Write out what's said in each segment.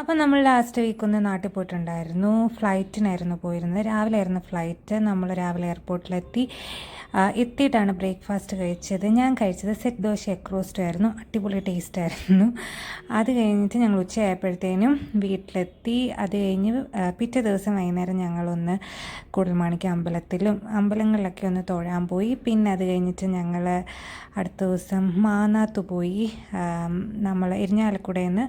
അപ്പോൾ നമ്മൾ last week ഒന്ന് നാട്ടിൽ പോയിട്ടുണ്ടായിരുന്നു. ഫ്ലൈറ്റിനായിരുന്നു പോയിരുന്നത്. രാവിലെ ആയിരുന്നു ഫ്ലൈറ്റ് നമ്മൾ രാവിലെ എയർപോർട്ടിലെത്തി എത്തിയിട്ടാണ് ബ്രേക്ക്ഫാസ്റ്റ് കഴിച്ചത്. ഞാൻ കഴിച്ചത് സെറ്റ് ദോശ എക്രോസ്റ്റ് ആയിരുന്നു. അടിപൊളി ടേസ്റ്റ് ആയിരുന്നു. അത് കഴിഞ്ഞിട്ട് ഞങ്ങൾ ഉച്ചയായപ്പോഴത്തേനും വീട്ടിലെത്തി. അത് കഴിഞ്ഞ് പിറ്റേ ദിവസം വൈകുന്നേരം ഞങ്ങളൊന്ന് കുടൽമാണിക്ക് അമ്പലത്തിലും അമ്പലങ്ങളിലൊക്കെ ഒന്ന് തൊഴാൻ പോയി. പിന്നെ അത് കഴിഞ്ഞിട്ട് ഞങ്ങൾ അടുത്ത ദിവസം മാനാത്ത് പോയി. നമ്മൾ ഇരിഞ്ഞാലക്കുടയിൽ നിന്ന്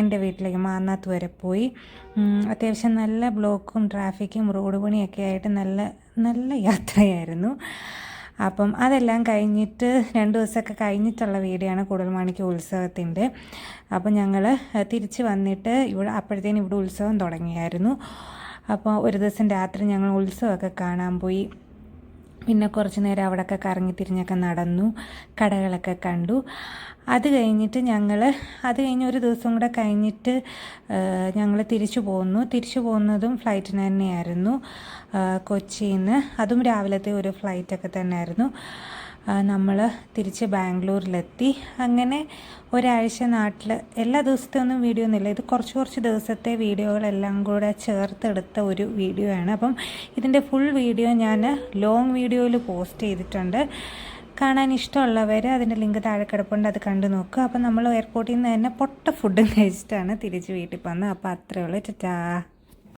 എന്റെ വീട്ടിലേക്ക് മാന്നാത്ത് വരെ പോയി. അത്യാവശ്യം നല്ല ബ്ലോക്കും ട്രാഫിക്കും റോഡ് പണിയൊക്കെ ആയിട്ട് നല്ല നല്ല യാത്രയായിരുന്നു. അപ്പം അതെല്ലാം കഴിഞ്ഞിട്ട് രണ്ട് ദിവസമൊക്കെ കഴിഞ്ഞിട്ടുള്ള വീടാണ് ആണ് കുടൽമാണിക്ക ഉത്സവത്തിന്റെ. അപ്പം ഞങ്ങൾ തിരിച്ച് വന്നിട്ട് ഇവിടെ അപ്പോഴത്തേനും ഇവിടെ ഉത്സവം തുടങ്ങിയായിരുന്നു. അപ്പോൾ ഒരു ദിവസം രാത്രി ഞങ്ങൾ ഉത്സവമൊക്കെ കാണാൻ പോയി. പിന്നെ കുറച്ച് നേരം അവിടെയൊക്കെ കറങ്ങി തിരിഞ്ഞൊക്കെ നടന്നു കടകളൊക്കെ കണ്ടു. അത് കഴിഞ്ഞിട്ട് ഞങ്ങൾ അത് കഴിഞ്ഞ് ഒരു ദിവസം കൂടെ കഴിഞ്ഞിട്ട് ഞങ്ങൾ തിരിച്ചു പോന്നു. തിരിച്ചു പോകുന്നതും ഫ്ലൈറ്റിന് തന്നെയായിരുന്നു. കൊച്ചിയിൽ നിന്ന് അതും രാവിലത്തെ ഒരു ഫ്ലൈറ്റൊക്കെ തന്നെയായിരുന്നു. നമ്മൾ തിരിച്ച് ബാംഗ്ലൂരിലെത്തി. അങ്ങനെ ഒരാഴ്ച നാട്ടിൽ എല്ലാ ദിവസത്തെ ഒന്നും വീഡിയോ ഒന്നുമില്ല. ഇത് കുറച്ച് കുറച്ച് ദിവസത്തെ വീഡിയോകളെല്ലാം കൂടെ ചേർത്തെടുത്ത ഒരു വീഡിയോ ആണ് അപ്പം ഇതിന്റെ ഫുൾ വീഡിയോ ഞാൻ ലോങ് വീഡിയോയിൽ പോസ്റ്റ് ചെയ്തിട്ടുണ്ട്. കാണാൻ ഇഷ്ടമുള്ളവർ അതിന്റെ ലിങ്ക് താഴെ കിടപ്പുണ്ട് അത് കണ്ടു നോക്കുക അപ്പം നമ്മൾ എയർപോർട്ടിൽ നിന്ന് തന്നെ പൊട്ട ഫുഡും കഴിച്ചിട്ടാണ് തിരിച്ച് വീട്ടിൽ പോകുന്നത് അപ്പോൾ അത്രയേ ഉള്ളൂ. ചാ